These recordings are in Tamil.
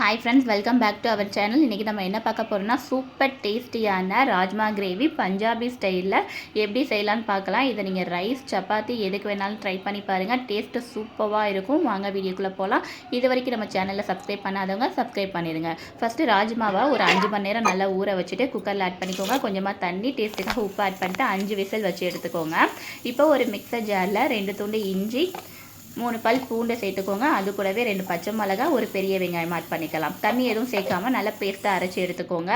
Hi friends welcome back to our channel இன்றைக்கி நம்ம என்ன பார்க்க போகிறோம்னா சூப்பர் டேஸ்டியான ராஜ்மா கிரேவி பஞ்சாபி ஸ்டைலில் எப்படி செய்யலான்னு பார்க்கலாம். இதை நீங்கள் ரைஸ் சப்பாத்தி எதுக்கு வேணாலும் ட்ரை பண்ணி பாருங்கள் டேஸ்ட்டு சூப்பராக இருக்கும். வாங்க வீடியோக்குள்ளே போகலாம் இது வரைக்கும் நம்ம சேனலில் சப்ஸ்கிரைப் பண்ணாதவங்க சப்ஸ்கிரைப் பண்ணிடுங்க. ஃபஸ்ட்டு ராஜ்மாவை ஒரு அஞ்சு மணி நேரம் நல்லா ஊற வச்சுட்டு குக்கரில் ஆட் பண்ணிக்கோங்க. கொஞ்சமாக தண்ணி டேஸ்ட்டுக்காக உப்பு ஆட் பண்ணிட்டு அஞ்சு விசில் வச்சு எடுத்துக்கோங்க. இப்போ ஒரு மிக்சர் ஜாரில் ரெண்டு துண்டு இஞ்சி மூணு பல் பூண்டை சேர்த்துக்கோங்க. அது கூடவே ரெண்டு பச்சை மிளகா ஒரு பெரிய வெங்காயம் ஆட் பண்ணிக்கலாம். தண்ணி எதுவும் சேர்க்காம நல்லா பேஸ்ட்டாக அரைச்சி எடுத்துக்கோங்க.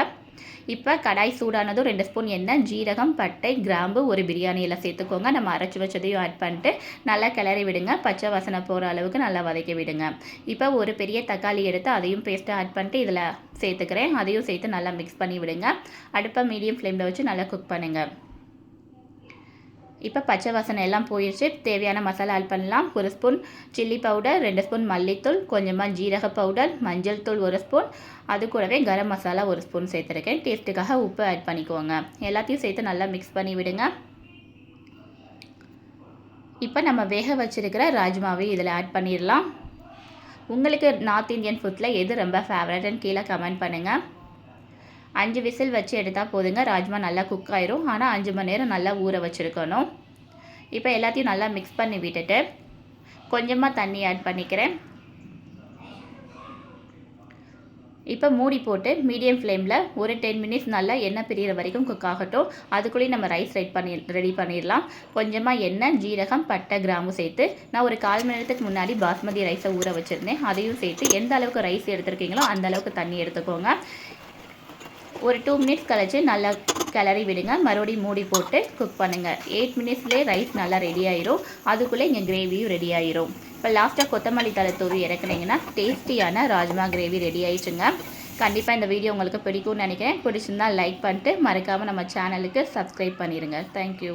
இப்போ கடாய் சூடானதும் ரெண்டு ஸ்பூன் எண்ணெய் ஜீரகம் பட்டை கிராம்பு ஒரு பிரியாணியில் சேர்த்துக்கோங்க. நம்ம அரைச்சி வச்சதையும் ஆட் பண்ணிட்டு நல்லா கிளறி விடுங்க. பச்சை வாசனை போகிற அளவுக்கு நல்லா வதக்கி விடுங்க. இப்போ ஒரு பெரிய தக்காளி எடுத்து அதையும் பேஸ்ட்டாக ஆட் பண்ணிட்டு இதில் சேர்த்துக்கிறேன். அதையும் சேர்த்து நல்லா மிக்ஸ் பண்ணி விடுங்க. அடுப்பை மீடியம் ஃப்ளேமில் வச்சு நல்லா குக் பண்ணுங்கள் இப்போ பச்சை வாசனை எல்லாம் போயிடுச்சு தேவையான மசாலா ஆட் பண்ணலாம். ஒரு ஸ்பூன் சில்லி பவுடர் ரெண்டு ஸ்பூன் மல்லித்தூள் கொஞ்சமாக ஜீரக பவுடர் மஞ்சள் தூள் ஒரு ஸ்பூன். அது கூடவே கரம் மசாலா ஒரு ஸ்பூன் சேர்த்துருக்கேன். டேஸ்ட்டுக்காக உப்பு ஆட் பண்ணிக்கோங்க. எல்லாத்தையும் சேர்த்து நல்லா மிக்ஸ் பண்ணி விடுங்க. இப்போ நம்ம வேக வச்சுருக்கிற ராஜ்மாவை இதில் ஆட் பண்ணிடலாம். உங்களுக்கு நார்த் இந்தியன் ஃபுட்டில் எது ரொம்ப ஃபேவரட்னு கீழே கமெண்ட் பண்ணுங்கள் அஞ்சு விசில் வச்சு எடுத்தால் போதுங்க. ராஜ்மா நல்லா குக் ஆயிரும். ஆனால் அஞ்சு மணி நேரம் நல்லா ஊற வச்சுருக்கணும். இப்போ எல்லாத்தையும் நல்லா மிக்ஸ் பண்ணி விட்டுட்டு கொஞ்சமாக தண்ணி ஆட் பண்ணிக்கிறேன். இப்போ மூடி போட்டு மீடியம் ஃப்ளேமில் ஒரு டென் மினிட்ஸ் நல்லா எண்ணெய் பிரிகிற வரைக்கும் குக் ஆகட்டும். அதுக்குள்ளேயும் நம்ம ரைஸ் ரெடி பண்ணி ரெடி பண்ணிடலாம். கொஞ்சமாக எண்ணெய் ஜீரகம் பட்டை கிராம்பு சேர்த்து நான் ஒரு கால் மணி நேரத்துக்கு முன்னாடி பாஸ்மதி ரைஸை ஊற வச்சுருந்தேன். அதையும் சேர்த்து எந்த அளவுக்கு ரைஸ் எடுத்துருக்கீங்களோ அந்த அளவுக்கு தண்ணி எடுத்துக்கோங்க. ஒரு டூ மினிட்ஸ் கழிச்சு நல்லா கிளறி விடுங்க. மறுபடியும் மூடி போட்டு குக் பண்ணுங்கள் எயிட் மினிட்ஸ்லேயே ரைஸ் நல்லா ரெடி ஆயிரும். அதுக்குள்ளே இங்கே கிரேவியும் ரெடி ஆயிரும். இப்போ லாஸ்ட்டாக கொத்தமல்லி தலை தூவி இறக்குனீங்கன்னா டேஸ்டியான ராஜ்மா கிரேவி ரெடி ஆயிடுச்சுங்க. கண்டிப்பாக இந்த வீடியோ உங்களுக்கு பிடிக்கும்னு நினைக்கிறேன். பிடிச்சிருந்தா லைக் பண்ணிட்டு மறக்காமல் நம்ம சேனலுக்கு சப்ஸ்கிரைப் பண்ணிடுங்க தேங்க்யூ